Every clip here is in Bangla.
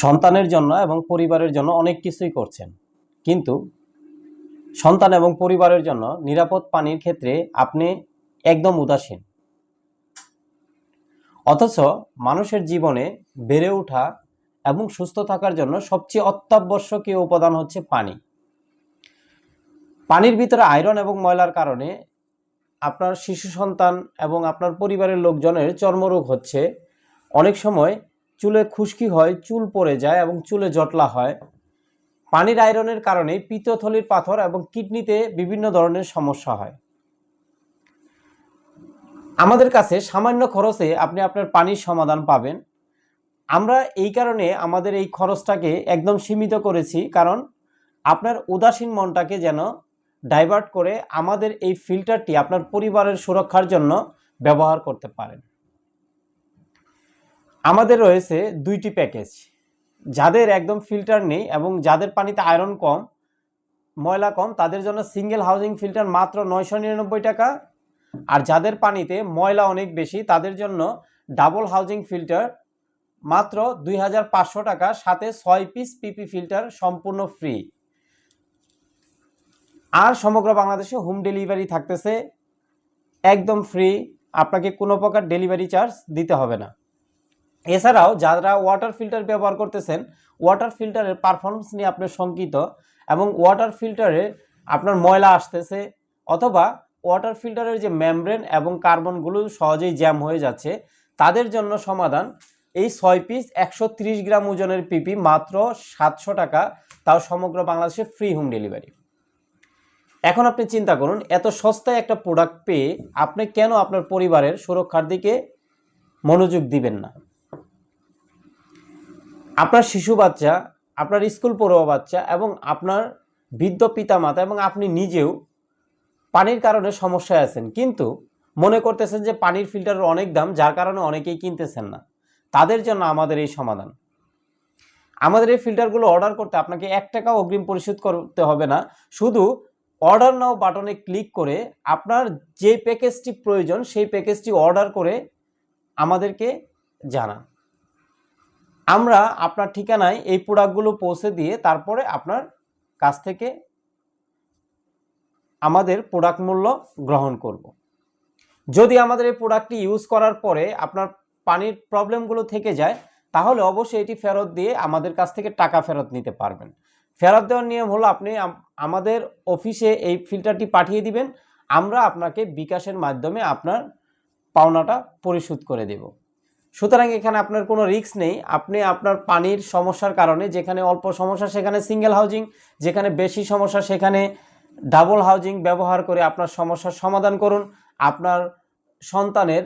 সন্তানের জন্য এবং পরিবারের জন্য অনেক কিছুই করছেন। কিন্তু সন্তান এবং পরিবারের জন্য নিরাপদ পানির ক্ষেত্রে আপনি একদম উদাসীন। অথচ মানুষের জীবনে বেড়ে ওঠা এবং সুস্থ থাকার জন্য সবচেয়ে অত্যাবশ্যকীয় উপাদান হচ্ছে পানি। পানির ভিতরে আয়রন এবং ময়লার কারণে আপনার শিশু সন্তান এবং আপনার পরিবারের লোকজনের চর্মরোগ হচ্ছে। অনেক সময় চুলে খুশকি হয়, চুল পড়ে যায় এবং চুলে জটলা হয়। পানির আয়রনের কারণে পিত্তথলির পাথর এবং কিডনিতে বিভিন্ন ধরনের সমস্যা হয়। আমাদের কাছে সামান্য খরচে আপনি আপনার পানির সমাধান পাবেন। আমরা এই কারণে আমাদের এই খরচটাকে একদম সীমিত করেছি, কারণ আপনার উদাসীন মনটাকে যেন ডাইভার্ট করে আমাদের এই ফিল্টারটি আপনার পরিবারের সুরক্ষার জন্য ব্যবহার করতে পারেন। আমাদের রয়েছে দুইটি প্যাকেজ। যাদের একদম ফিল্টার নেই এবং যাদের পানিতে আয়রন কম, ময়লা কম, তাদের জন্য সিঙ্গেল হাউজিং ফিল্টার মাত্র নয়শো নিরানব্বই টাকা। আর যাদের পানিতে ময়লা অনেক বেশি, তাদের জন্য ডাবল হাউজিং ফিল্টার মাত্র দুই হাজার পাঁচশো টাকা, সাথে ছয় পিস পিপি ফিল্টার সম্পূর্ণ ফ্রি। আর সমগ্র বাংলাদেশে হোম ডেলিভারি থাকতেছে, একদম ফ্রি। আপনাকে কোনো প্রকার ডেলিভারি চার্জ দিতে হবে না। এছাড়াও যারা ওয়াটার ফিল্টার ব্যবহার করতেছেন ওয়াটার ফিল্টারের পারফরমেন্স নিয়ে আপনি শঙ্কিত এবং ওয়াটার ফিল্টারে আপনার ময়লা আসতেছে অথবা ওয়াটার ফিল্টারের যে মেমব্রেন এবং কার্বনগুলো সহজেই জ্যাম হয়ে যাচ্ছে, তাদের জন্য সমাধান এই ছয় পিস একশো গ্রাম ওজনের পিপি মাত্র সাতশো টাকা, তাও সমগ্র বাংলাদেশে ফ্রি হোম ডেলিভারি এখন আপনি চিন্তা করুন, এত সস্তায় একটা প্রোডাক্ট পেয়ে আপনি কেন আপনার পরিবারের সুরক্ষার দিকে মনোযোগ দিবেন না? আপনার শিশু বাচ্চা, আপনার স্কুল পড়ুয়া বাচ্চা এবং আপনার বৃদ্ধ পিতামাতা এবং আপনি নিজেও পানির কারণে সমস্যায় আছেন। কিন্তু মনে করতেছেন যে পানির ফিল্টারের অনেক দাম, যার কারণে অনেকেই কিনতেছেন না। তাদের জন্য আমাদের এই সমাধান। আমাদের এই ফিল্টারগুলো অর্ডার করতে আপনাকে এক টাকাও অগ্রিম পরিশোধ করতে হবে না। শুধু অর্ডার নাও বাটনে ক্লিক করে আপনার যে প্যাকেজটি প্রয়োজন, সেই প্যাকেজটি অর্ডার করে আমাদেরকে জানান। আমরা আপনার ঠিকানায় এই প্রোডাক্টগুলো পৌঁছে দিয়ে তারপরে আপনার কাছ থেকে আমাদের প্রোডাক্ট মূল্য গ্রহণ করব। যদি আমাদের এই প্রোডাক্টটি ইউজ করার পরে আপনার পানির প্রবলেমগুলো থেকে যায়, তাহলে অবশ্যই এটি ফেরত দিয়ে আমাদের কাছ থেকে টাকা ফেরত নিতে পারবেন। ফেরত দেওয়ার নিয়ম হলো আপনি আমাদের অফিসে এই ফিল্টারটি পাঠিয়ে দিবেন, আমরা আপনাকে বিকাশের মাধ্যমে আপনার পাওনাটা পরিশোধ করে দেব। সুতরাং এখানে আপনার কোনো রিস্ক নেই। আপনি আপনার পানির সমস্যার কারণে যেখানে অল্প সমস্যা সেখানে সিঙ্গেল হাউজিং যেখানে বেশি সমস্যা সেখানে ডাবল হাউজিং ব্যবহার করে আপনার সমস্যার সমাধান করুন। আপনার সন্তানের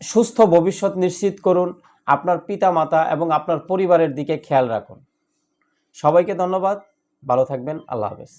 সুস্থ ভবিষ্যৎ নিশ্চিত করুন। আপনার পিতামাতা এবং আপনার পরিবারের দিকে খেয়াল রাখুন। সবাইকে ধন্যবাদ। ভালো থাকবেন। আল্লাহ হাফেজ।